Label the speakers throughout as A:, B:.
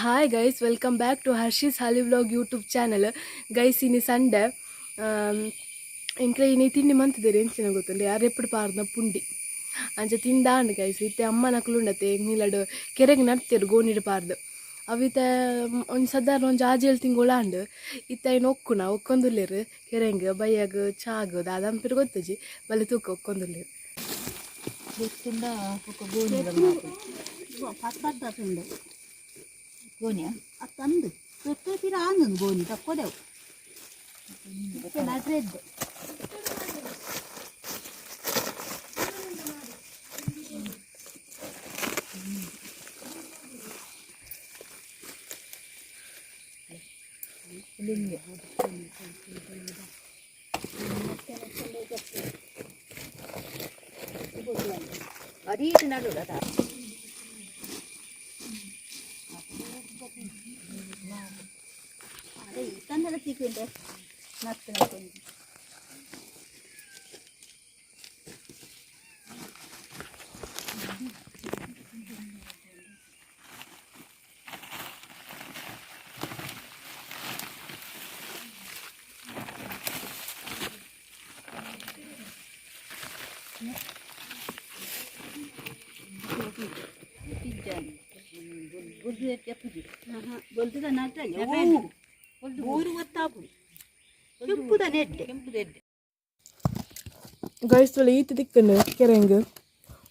A: Hi guys welcome back to Harshi's holy vlog YouTube channel guys ಇನಿ Sunday ಇಂಕ್ಲ ಇನಿ ತಿಂಡಿ ಮಂತಿದ್ದೀರಿ ಎಂಚಿನ ಗೊತ್ತಿಲ್ಲ ಯಾರು ಎಪ್ಪಡು ಪಾರ್ದ ಪುಂಡಿ. ಅಂಚ ತಿಂದಾಂಡು ಗೈಸ್ ಇತ್ತೆ ಅಮ್ಮ ನಕಲುಂಡತ್ತೆ ನೀಲಡು ಕೆರೆಗೆ ನಡ್ತೀರು ಗೋಣಿಡು ಪಾರ್ದು. ಅವಿತ ಒಂದು ಸದಾರ್ ಒಂದು ಆಜೇಳು ತಿಂಗಳಾಂಡು ಇತ್ತ ಏನು ಒಕ್ಕುನ ಒಕ್ಕೊಂದುಲ್ಲೇರು. ಕೆರೆಂಗೆ ಬೈಯಾಗ ಚಾಗ ದಾದಂಪಿರು ಗೊತ್ತಜಿ? ಬಲೆ ತೂಕ ಒಕ್ಕೊಂದುಲ್ಲೇರು.
B: ಗೊತ್ತಿಂದ ಗೋಣಿ 뭐냐? 아깐데. 그 뜻이라는 뭐니다 꺼려. 그때 나그랬데 아리에드나루라다 ചിക്കൻ്റെ നത്തിന് കൊഞ്ചി Good, good, good, good, good, good, ఊరు ಗೊತ್ತಾಪುಡಿ ಕೆಂಪುದ ನೆಡ್ಡೆ.
A: ತುಳು ಈತ ದಿಕ್ಕಂಡು ಕೆರೆಂಗ್.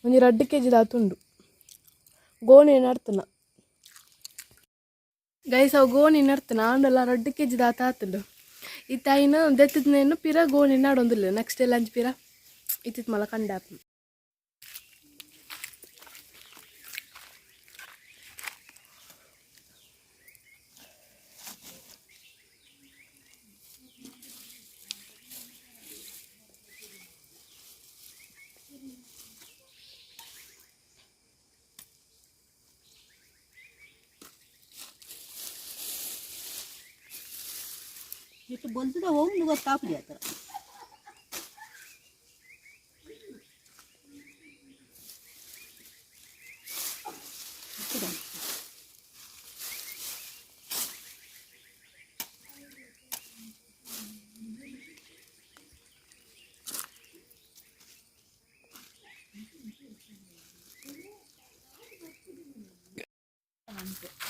A: ಒಂಜಿ ರಡ್ಡು ಕೆ ಜಿ ದಾತುಂಡು. ಗೋಣಿ ನಡ್ತನ. ಗೈಸ್ ಅವು ಗೋಣಿ ನಡ್ತನ. ಆಂಡಲ್ಲ ರಡ್ಡು ಕೆ ಜಿ ದಾತ ಆತುಂಡು. ಇತ್ತ ಐನು ದೆತ್ತದ್ನೇನು ಪಿರ ಗೋಣಿ ನಾಡೊಂದಿಲ್ಲ. ನೆಕ್ಸ್ಟ್ ಲಂಚ್ ಪಿರ. ಇತ್ತಿತ್ ಮಲ ಕಂಡಾಪ
B: ಇಟ್ಟು ಬೊಲ್ತದ ಹೋಗಿ ಗೊತ್ತಾಪುಡಿ ಹತ್ರ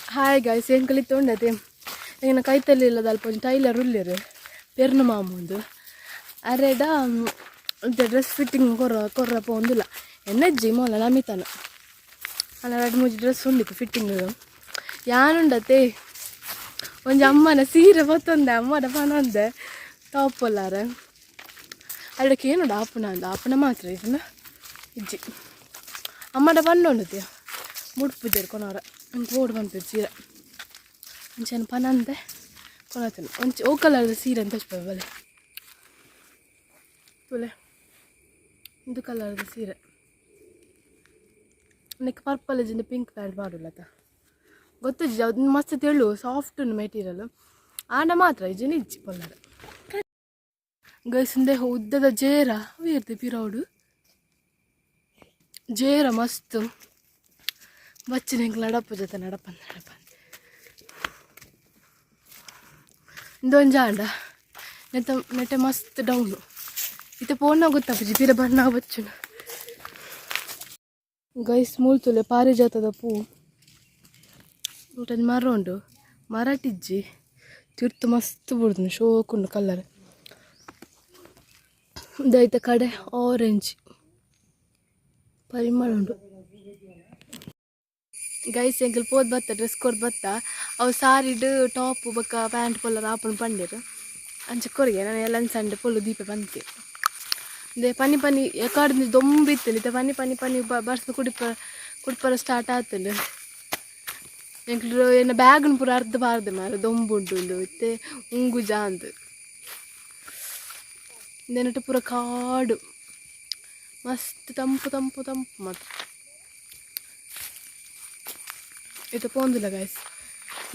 A: ಹಾಯ್ ಗೈಸ್ ಏನು ಕಲಿತೊಂಡತೆ ಈಗ ಕೈತಲ್ಲಿ ಇಲ್ಲದ ಅಲ್ಪ ಒಂದು ಟೈಲರ್ ಉಳ್ಳಿರು ಪೆರ್ನ ಮಾಮೂಂದು ಅರೆಡ ಡ್ರೆಸ್ ಫಿಟ್ಟಿಂಗ್ ಕೊರ ಕೊರ್ರಪ್ಪ ಒಂದಿಲ್ಲ ಎನ್ನಜ್ಜಿ ಮೊಲ ನಮಿತಾನ ಅಲ್ಲ ಎರಡು ಮೂಜಿ ಡ್ರೆಸ್ ಉಂಡಿತ್ತು ಫಿಟ್ಟಿಂಗ್ ಯಾನುಂಡತೆ ಒಂಜಿ ಅಮ್ಮನ ಸೀರೆ ಬತ್ತೊಂದೆ ಅಮ್ಮನ ಪನೊಂದೆ ಟಾಪ್ ಅಲ್ಲಾರ ಅಡಕ್ಕೆ ಏನು ಆಪುನ ಅಂದ ಆಪುನ ಮಾತ್ರ ಇದನ್ನ ಇಜ್ಜಿ ಅಮ್ಮನ ಪನ್ನೊಂಡತ್ಯ ಮುಡ್ಪುಜರ್ ಕೊನವರ ಅಂಚೆ ಓಡ್ ಬಂತು ಸೀರೆ ಅಂಚೆನ ಪನ ಅಂದೆ ಕೊನತನ ಒಂಚೆ ಓ ಕಲರ್ದ ಸೀರೆ ಅಂತ ಹಚ್ಬೇಕು ಬಲೆ ಬಲೆ ಇದು ಕಲರ್ದ ಸೀರೆ ನೆಕ್ ಪರ್ಪಲ್ ಜಿಂದ ಪಿಂಕ್ ಪ್ಯಾಂಟ್ ಮಾಡುಲ್ಲತ ಗೊತ್ತಜ್ಜಿ ಅದು ಮಸ್ತ್ ತೆಳು ಸಾಫ್ಟ್ ಉಂಡು ಮೆಟೀರಿಯಲ್ ಆಂಡ ಮಾತ್ರ ಇಜ್ಜಿನ ಇಜ್ಜಿ ಪೊಲ್ಲರ ಗೈಸಿಂದೆ ಉದ್ದದ ಜೇರ ವೀರ್ತಿ ಪಿರೌಡು ಜೇರ ಮಸ್ತ್ ಬಚ್ಚಿನ ಹೆಂಗೆ ನಡಪ್ಪ ಜೊತೆ ನಡಪ ನಡಪ ಇಂದೊಂದು ಜಾಂಡ ನೆತ್ತ ನೆಟ್ಟೆ ಮಸ್ತ್ ಡೌನು ಇತ್ತೆ ಪೋನ ಗೊತ್ತಪ್ಪ ತೀರ ಬಣ್ಣ ಬಚ್ಚುನ ಗೈಸ್ ಮೂಳ್ತುಲೆ ಪಾರಿಜಾತದ ಪೂ ಊಟದ ಮರ ಉಂಡು ಮರಟಿಜ್ಜಿ ತಿರ್ತು ಮಸ್ತ್ ಬಿಡ್ದು ಶೋಕುಂಡು ಕಲ್ಲರ್ ಇದೈತೆ ಕಡೆ ಆರೆಂಜ್ ಪರಿಮಳ ಉಂಡು ಗೈಸ್ ಎಂಗಲ್ ಪೋದ್ ಬತ್ತ ಡ್ರೆಸ್ ಕೊಡ್ ಬತ್ತ ಅವು ಸಾರಿಡ್ ಟಾಪ್ ಬೊಕ್ಕ ಪ್ಯಾಂಟ್ ಪೊಲ್ಲ ಆಪುಂಡು ಪಂಡೆರ್ ಅಂಚ ಕೊರಿಗೆ ನಾನು ಎಲ್ಲ ಸಂಡೆ ಪೊಲ್ಲು ದೀಪ ಬಂತೆ ದೇ ಪನಿ ಪನಿ ಎಕಾಡ್ದು ದೊಂಬಿತ್ತಲ್ಲ ಇತ್ತೆ ಪನಿ ಪನಿ ಪನಿ ಬರ್ಸ್ ಕುಡಿಪ ಕುಡಿಪರ ಸ್ಟಾರ್ಟ್ ಆತಲ್ಲ ಎಂಕ್ಲು ಏನ ಬ್ಯಾಗ್ನ ಪೂರ ಅರ್ಧ ಬಾರ್ದು ಮಾರ ದೊಂಬುಂಡು ಇತ್ತೆ ಉಂಗು ಜಾಂದ್ ನೆನಟು ಪೂರ ಕಾಡು ಮಸ್ತ್ ತಂಪು ತಂಪು ತಂಪು ಮಾತ್ರ ಇದು ಪೋಂದಿಲ್ಲ ಗೈಸ್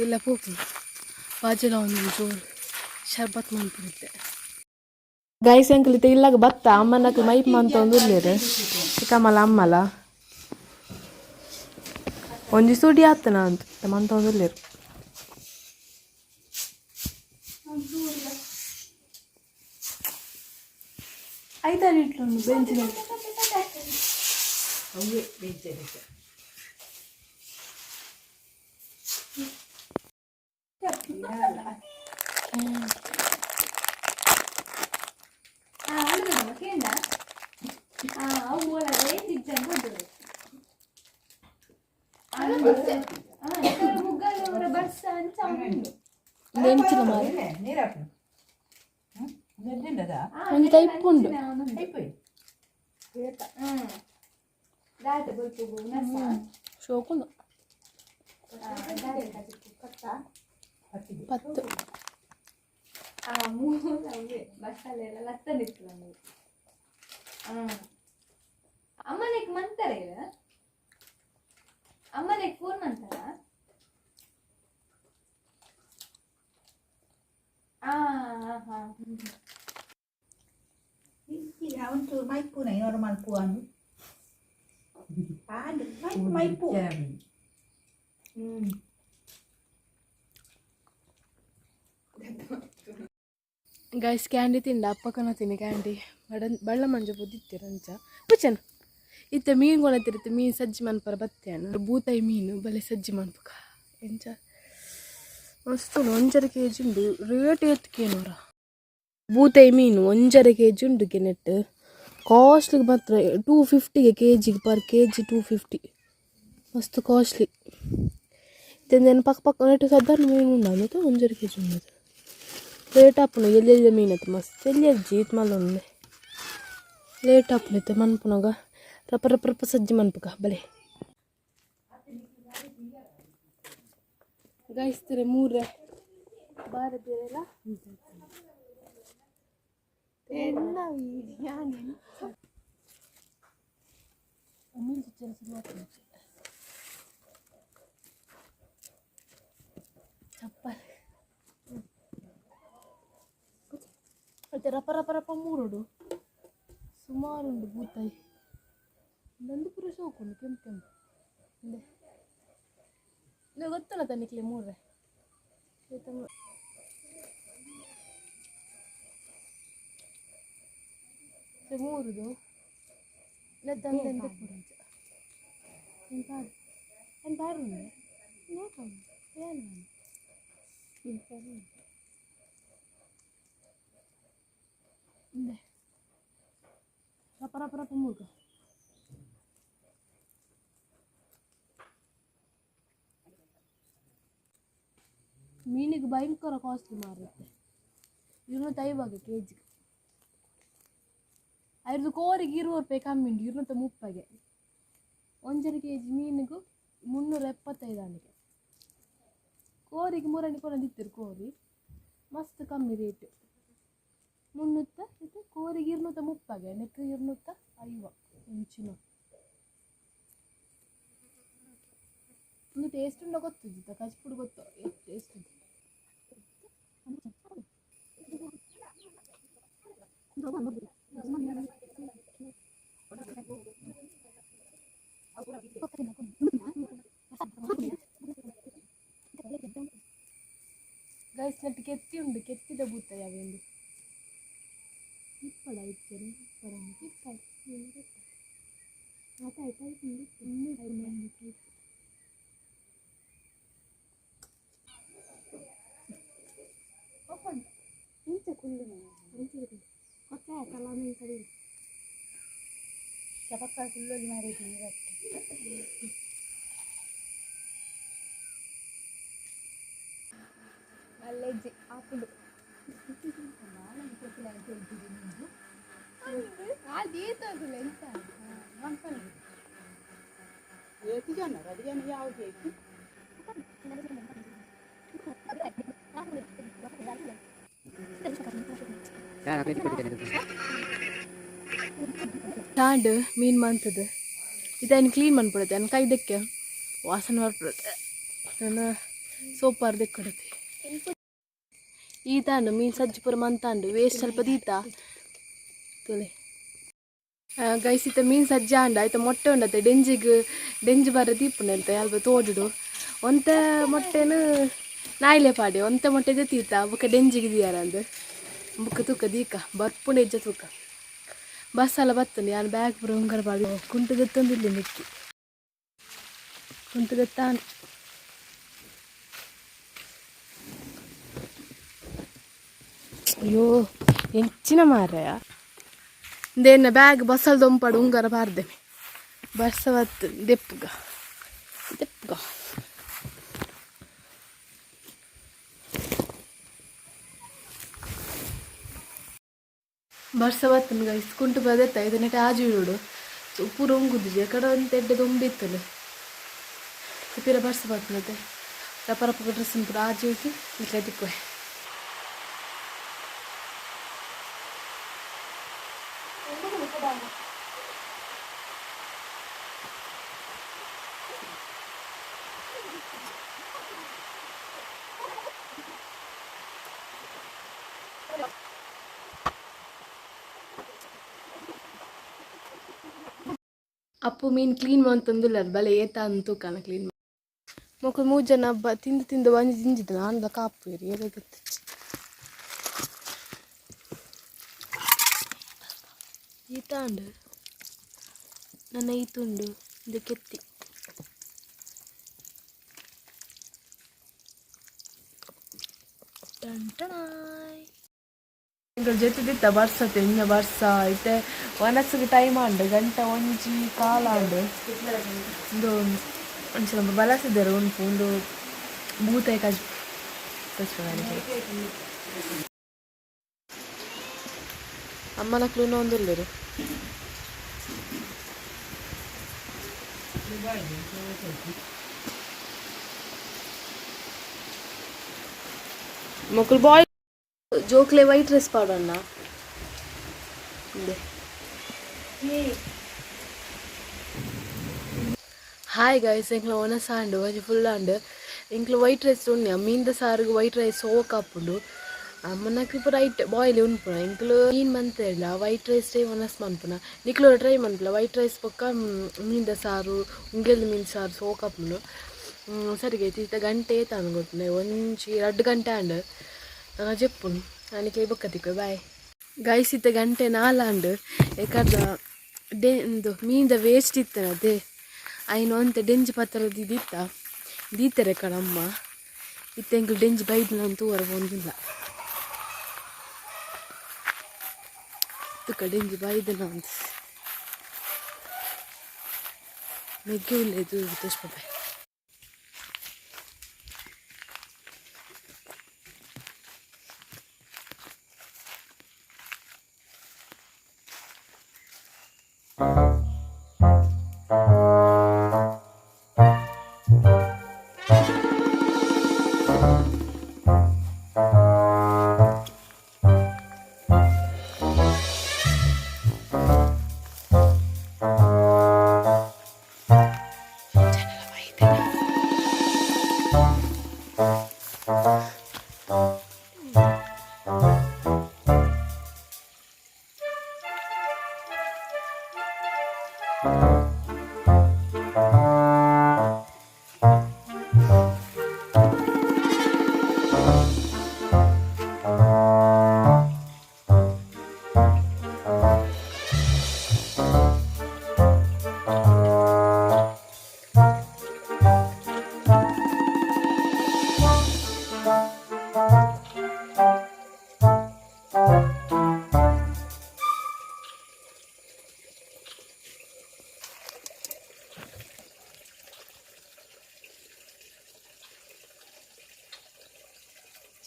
A: ಇಲ್ಲ ಪೂಪು ಬಾಜಲ ಒಂದು ಜೋರು ಶರ್ಬತ್ ಮಾಡ್ಬಿಡುತ್ತೆ ಗೈಸ್ ಅಂಕಲ್ ಇಲ್ಲಾಗ ಬತ್ತ ಅಮ್ಮನಕ್ಕೆ ಮೈಪ್ ಅಂತ ಒಂದು ಉರ್ಲೇರೆ ಚಿಕ್ಕಮ್ಮಲ ಅಮ್ಮಲ ಒಂಜಿ ಸುಡಿ ಆತನ ಅಂತ ಮಂತ ಒಂದು ಉರ್ಲೇರು ಐದಾರು ಇಟ್ಲು ಬೆಂಚಿನ ఇంకా
B: ఇప్పుండు
A: పత్తు అమ్మ
C: నీకు మంతారే అమ్మ నీకు ఫోన్
B: మంతారా ఆ
A: ಗೈಸ್ ಕ್ಯಾಂಡಿ ತಿಂದ ಅಪ್ಪಕ್ಕನ ತಿನ್ನಿ ಕ್ಯಾಂಡಿ ಬಡ ಬಳ್ಳ ಮಂಜು ಬುದ್ದಿತ್ತಿರಂಚ ಪುಚ್ಚನ ಇತ್ತ ಮೀನುಗಳತ್ತಿರುತ್ತೆ ಮೀನು ಸಜ್ಜಿ ಮನ್ಪರ ಬತ್ತೇನು ಬೂತಾಯಿ ಮೀನು ಬಲೆ ಸಜ್ಜಿ ಮನ್ಪಕ. ಎಂಚ. ಮಸ್ತು ಒಂಜರ ಕೆ ಜಿ ಉಂಡು. ರೇಟ್ ಎತ್ತು ಬೂತಾಯಿ ಮೀನು ಒಂಜರ ಕೆ ಜಿ ಉಂಡು ಕೆನೆಟ್ ಕಾಸ್ಟ್ಲಿ ಮಾತ್ರ ಟೂ ಫಿಫ್ಟಿಗೆ ಕೆ ಜಿಗೆ per K G two fifty ಮಸ್ತ್ ಕಾಸ್ಟ್ಲಿ ಇತ್ತೇನು ಪಕ್ಕ ಪಕ್ಕ ನೆಟ್ಟು ಸಾಧಾರಣ ಮೀನು ಉಂಡು ಒಂಜರ ಕೆ ಜಿ ಉಂಡದು ಲೇಟ್ ಆಪುನ ಎಲ್ಲೆಲ್ಲ ಆಯ್ತು ಮಸ್ತ್. ಎಲ್ಲಿ ಅಜ್ಜಿ ಇದು ಮಲ್ಲೊಂದೆ ಲೇಟ್ ಆಪುನೈತೆ ಮನ್ಪುನಾಗ ರಪ ರಪ ರಪ ಸಜ್ಜಿ ಮನ್ಪುಗ ಬಲೆ. ಗಾಯಿಸ್ತಾರೆ ಮೂರೇ. ಬಾರ ಚಪ್ಪಲ್ అయితే రప రప రప మూరుడు సుమారుండు బూతాయి ನಂದುಪುರ ಸೋಕುಂಡು ಕೆಂಪು ಕೆಂಪು ಇಂದೆ ಇಲ್ಲ ಗೊತ್ತಲ್ಲ ತನಿಕ್ಲೆ ಮೂರ್ರೆ semur tu ledang dan dekur aja yang baru yang baru ni ni apa ni yang mana yang baru apa apa apa muka Mini kebayang kos. ಅದ್ರದ್ದು ಕೋರಿಗೆ ಇರುವವರು ಪೇ ಕಮ್ಮಿ ಉಂಟು ಇರುವಂಥ ಮುಪ್ಪಗೆ. ಒಂಜರು ಕೆ ಜಿ ಮೀನಿಗೂ ಮುನ್ನೂರ ಎಪ್ಪತ್ತೈದು ಅಲ್ಲಿಗೆ ಕೋರಿಗೆ ಮೂರನೇ ಕೊರಂದು ಇತ್ತಿರು ಕೋರಿ. ಮಸ್ತ್ ಕಮ್ಮಿ ರೇಟ್ ಮುನ್ನೂತ್ತ ಇದು ಕೋರಿಗೆ ಇರುನೂತ ಮುಪ್ಪಗೆ ನೆಕ್ ಇರುನೂತ ಐವ ಇಂಚಿನ. ಒಂದು ಟೇಸ್ಟ್ ಉಂಡ ಗೊತ್ತಿದ್ದ ಕಚ್ಪುಡು ಗೊತ್ತು ಎಷ್ಟು ಟೇಸ್ಟ್ ಇದೆ Thank you. గైసినట్టు కెత్తి ఉండు కెత్తి దబ్బుతాయి అవేంది ఇప్పుడు అయితే అయితే అయితే ఓపెన్ ఇంత కుళ్ళు మంచిది ಇಂಚ ಕೊಟ್ಟೆ ಕಲ ಮೀನು ಕಡಿ ಚಪಕ್ಕ ಕುಲ್ಲಲ್ಲಿ ಮಾಡಿದ್ದೀನಿ ಅಲ್ಲೆಜ್ಜಿ ಹಾಕೊಂಡು ಅದೇತಾಗಲ್ಲ ಎಂತ ಮನ್ಕೊಂಡು
B: ಏಕು ಜನ ಎರಡು ಜನ ಯಾವ್ದು ಬೇಕು
A: ತಾಂಡು ಮೀನ್ ಮಾಡ್ತದೆ ಇದನ್ನು ಕ್ಲೀನ್ ಮಾಡ್ಬಿಡುತ್ತೆ? ನನ್ನ ಕೈದಕ್ಕೆ ವಾಸನೆ ಬರ್ಬಿಡುತ್ತೆ. ನನ್ನ ಅರ್ಧಕ್ಕೆ ಕೊಡುತ್ತೆ. ಈ ತಾಂಡು ಮೀನು ಸಜ್ಜಿ ಪುರ ಮಂತಾಂಡು ವೇಸ್ಟ್ ಸ್ವಲ್ಪ ದೀತ. ತುಲೆ. ಗೈಸಿತ ಮೀನು ಸಜ್ಜ ಅಂಡ ಆಯ್ತಾ ಮೊಟ್ಟೆ ಉಂಡತ್ತೆ. ಡೆಂಜಿಗ್, ಡೆಂಜಿ ಬರ ದೀಪುಂಡೆ ಅಂತ ಅಲ್ಪ ತೋಡುಡು. ಒಂತ ಮೊಟ್ಟೆನು ನಾಯಿಲೆ ಪಾಡೆ ಒಂತ ಮೊಟ್ಟೆ ತೀರ್ತ ಅವಕ್ಕೆ ಡೆಂಜಿಗೆ ದಿಯಾರ ಅಂದು. ಬುಕ್ಕ ತೂಕ ದೀಕ ಬರ್ಪುಣ ಇಜ್ಜ ತೂಕ ಬಸ್ ಎಲ್ಲ ಬರ್ತದೆ ಯಾರು ಬ್ಯಾಗ್ ಪೂರ ಉಂಗರ ಬಾಡಿ ಕುಂಟು ಗೊತ್ತೊಂದಿಲ್ಲ ನಿಕ್ಕಿ ಕುಂಟು ಗೊತ್ತಾನ ಅಯ್ಯೋ ಹೆಂಚಿನ ಮಾರಾಯ ಇಂದೇನ ಬ್ಯಾಗ್ ಬಸ್ಸಲ್ಲಿ ದೊಂಪಾಡು ಉಂಗರ ಬಾರ್ದೆ ಬಸ್ ದೆಪ್ಪುಗ ಬರ್ಸ ಬತ್ತನು ಗೈಸ್ ಕುಂಟು ಬದತ್ತ ಇದನ್ನ ಆಜು ಇಡು ಪೂರ ಉಂಗುದಿಜಿ ಕಡೆ ಒಂದು ಎಡ್ಡೆ ದೊಂಬಿತ್ತಲು ಪಿರ ಬರ್ಸ ಬತ್ತನತೆ ರಪ್ಪ ರಪ್ಪ ಡ್ರೆಸ್ ಪೂರ ಆಜು ಇಟ್ಟು ಇಟ್ಲ ತಿಕ್ಕುವೆ ಅಪ್ಪು ಮೀನ್ ಕ್ಲೀನ್ ಮಾಡ್ತಂದಿಲ್ಲ ಅದು ಬಲೆ ಏತ ಅಂತೂ ಕಾಣ ಕ್ಲೀನ್ ಮಕ್ಕಳು ಮೂರು ಜನ ಬ ತಿಂದು ತಿಂದು ಬಂದು ತಿಂದಿದ್ದು ನಾನು ಕಾಪು ಇರಿ ಏನಾಗುತ್ತೆ ಈತ ಉಂಡು ನನ್ನ ಈತುಂಡು ಇದು ಕೆತ್ತಿ. ಇಂಗಳ ಜೊತೆದಿತ್ತ ಬರ್ಸತ್ತೆ ಇನ್ನ ಬರ್ಸ ಐತೆ ಒನಸ್ಸಿಗೆ ಟೈಮ್ ಆಂಡು, ಗಂಟೆ ಒಂಜಿ ಕಾಲ ಆಂಡು. ಒಂದು ಒಂಚೂರು ಬಲಸಿದ್ದಾರೆ ಉಂಟು, ಒಂದು ಭೂತಾಯಿ ಕಜ್ ಅಮ್ಮನ ಕ್ಲೂನ ಒಂದಿಲ್ಲರು ಮಕ್ಕಳು ಬಾಯ್ ಜೋಕ್ಲೆ ವೈಟ್ ಡ್ರೆಸ್ ಪಾಡೋಣ హాయ్ హాయ్ గైస్ ఇంట్లో ഹായ് ഗൈസ് ഞങ്ങൾ ഓണസാണ്ട് ഒരു ഫുള്ളാണ്ട് ഞങ്ങൾ വൈറ്റ് റൈസ് ഉണ്ട് సార్ వైట్ రైస్ ఓ కప్పుడు మనకి ఇప్పుడు రైట్ బాయిల్ ఉన్నా ఇంట్లో మీన్ మంత్ ఇలా వైట్ రైస్ టైం వనస్ మనుపునా నీకులో ట్రై మనుపులా వైట్ రైస్ పక్క మీంద సారు ఉంగెల్ది మీన్ సారు సోకప్పుడు సరిగా తీత గంట అయితే అనుకుంటున్నాయి మంచి రెండు గంట అండ్ చెప్పు. దానికి బొక్క తిక్కు. బాయ్ ಗೈಸ್ ಗಂಟೆ ನಾಲಾಂಡು. ಏಕರ್ದ ಡೆ, ಇಂದು ಮೀನ್ದ ವೇಸ್ಟ್ ಇತ್ತನ ಅದೇ. ಐನು ಅಂತ ಡೆಂಜ್ ಪತ್ರದ ಇದಿತ್ತ. ದೀತಾರೆ ಕಣಮ್ಮ. ಇತ್ತ ಡೆಂಜ್ ಡೆಂಜಿ ಬೈದು ನಾನು ತೂವರ ಬಂದಿಲ್ಲ. ತುಕ ಡೆಂಜ್ ಬೈದು ನಾನು ಮೆಗ್ಗೆ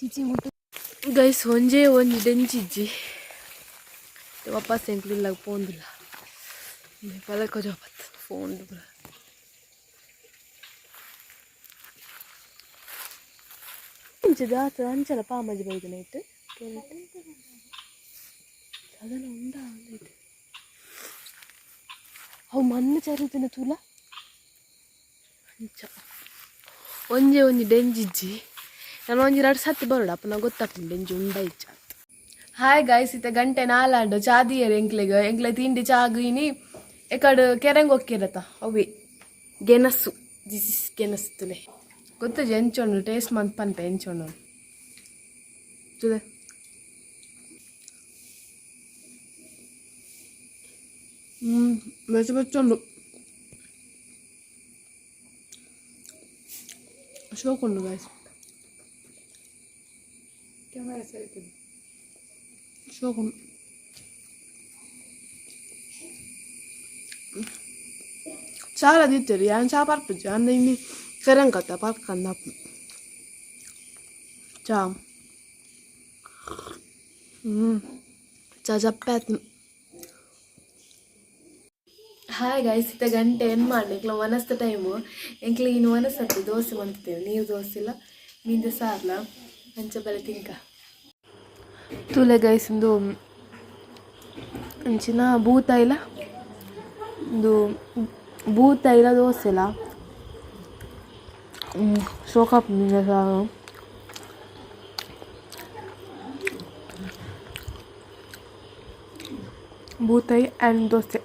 A: ಇಲ್ಲ ಇದು ತುಷ್ಪೆ ಗೈಸ್ ಒಂಜೇ ಒಂಜಿ ಡೆಂಚಿಜ್ಜಿ ವಾಪಸ್ ಎಂಕ್ಲಿಲ್ಲ ಪೋಂದಿಲ್ಲ ಪಲಕ ಜೋಪತ್ ಫೋನ್ ಅಂಚದ ಅಂಚಲ ಪಾಮಜಿ ಬೈದು ನೈಟ್ ಅದನ್ನ ಉಂಡ ಅಂದೈತೆ ಅವು ಮನ್ನ ಚರಿದಿನ ತೂಲ ಅಂಚ ಒಂಜೆ ಒಂಜಿ ಡೆಂಜಿಜ್ಜಿ ನಾನು ಒಂಜಿ ಎರಡು ಸತಿ ಬರೋಡು ಅಪ್ಪ ನಾವು ಗೊತ್ತಾಗ್ತದೆ ಡೆಂಜಿ ಉಂಡ ಇಚ್ಚ ಹಾಯ್ ಗಾಯ್ಸ್ ಇತ್ತ ಗಂಟೆ ನಾಲಾಂಡು ಚಾದಿಯರು ಎಂಕ್ಲೆಗ್ ಎಂಕ್ಲೆ ತಿಂಡಿ ಚಾಗಿನಿ ಎಕಡು ಕೆರೆಂಗ್ ಹೊಕ್ಕಿರತ್ತ ಅವೇ. ಗೆಣಸು. ದಿಸ್ ಇಸ್ ಗೆಣಸು ತುಲೆ. ಗೊತ್ತಜಿ ಎಂಚೊಂಡು ಟೇಸ್ಟ್ ಮಂತ್ ಪನ್ಪೆ ಎಂಚೊಂಡು. ತುಲೆ. ಹ್ಞೂ ಬೆಚ್ಚ ಬೆಚ್ಚ ಉಂಡು ಶೋಕ್ ಉಂಡು ಗಾಯ್ಸ್
C: ಕ್ಯಾಮರಾ ಸರಿತದೆ
A: ಶೋಕ್ ಉಂಡು చాలా తిత్తారు ఏం చా పరపచ్చు అంద ఇన్ని కరం కదా పరకంద చా ಚಾ ಚಪ್ಪಾತು ಹಾಯ್ ಗೈಸ್ ಇತ್ತ ಗಂಟೆ ಏನು ಮಾಡಿ ಇಂಕ್ಲ ಮನಸ್ತ ಟೈಮು ಎಂಕ್ಲ ಇನ್ನು ಮನಸ್ಸತ್ತು ದೋಸೆ ಮಾಡ್ತೇವೆ ನೀವು ದೋಸೆ ಇಲ್ಲ ಮೀಂದು ಸಾರ್ಲ ಅಂಚ ಬಲೆ ತಿಂಕ ತುಲೆ ಗೈಸ್ ಒಂದು ಅಂಚಿನ ಭೂತ ಇಲ್ಲ ಒಂದು ಭೂತ ಇಲ್ಲ ದೋಸೆ ಇಲ್ಲ ಶೋಕಪ್ ಸಾರು ಬೂತಾಯಿ ಆ್ಯಂಡ್ ದೋಸೆ.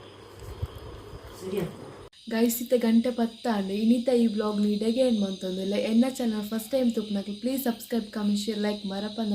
A: ಗೈಸ್, ಇತ್ತೆ ಗಂಟೆ ಪತ್ತಾಂಡು ಇನ್ನಿತ ಈ ಬ್ಲಾಗ್ ನೀಡಗೆ ಏನು ಮಂತಂದಿಲ್ಲ ಎನ್ನ channel first time ತುಪ್ಪನಾಗಿ please subscribe comment share like ಮರಪಂದ